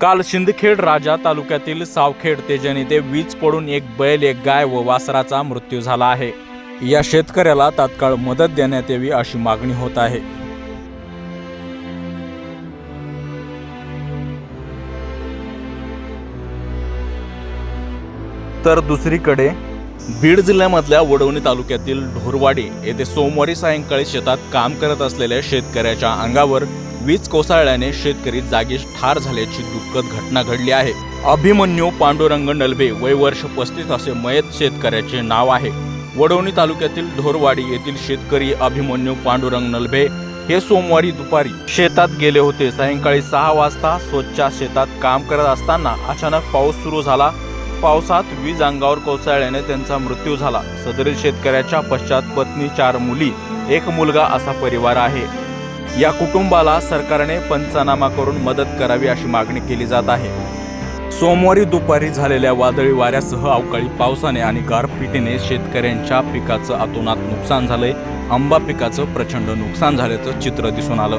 काल शिंदखेड राजा तालुक्यातील सावखेड तेजन येथे वीज पडून एक बैल एक गाय व वासराचा मृत्यू झाला आहे. या शेतकऱ्याला तात्काळ मदत देण्यात यावी अशी मागणी होत आहे. तर दुसरीकडे बीड जिल्ह्यामधल्या वडवणी तालुक्यातील ढोरवाडी येथे सोमवारी सायंकाळी शेतात काम करत असलेल्या शेतकऱ्याच्या अंगावर वीज कोसळल्याने शेतकरी जागीच ठार झाल्याची दुःखद घटना घडली आहे. अभिमन्यू पांडुरंग नलबे वय वर्ष पस्तीस असे मयत शेतकऱ्याचे नाव आहे. वडवणी तालुक्यातील ढोरवाडी येथील शेतकरी अभिमन्यू पांडुरंग नलबे हे सोमवारी दुपारी शेतात गेले होते. सायंकाळी सहा वाजता स्वच्छ शेतात काम करत असताना अचानक पाऊस सुरू झाला. पावसात वीज अंगावर कोसळल्याने त्यांचा मृत्यू झाला. सदरील शेतकऱ्याच्या पश्चात पत्नी चार मुली एक मुलगा असा परिवार आहे. या कुटुंबाला सरकारने पंचनामा करून मदत करावी अशी मागणी केली जात आहे. सोमवारी दुपारी झालेल्या वादळी वाऱ्यासह अवकाळी पावसाने आणि गारपिटीने शेतकऱ्यांच्या पिकाचं अतोनात नुकसान झालंय. आंबा पिकाचं प्रचंड नुकसान झाल्याचं चित्र दिसून आलं.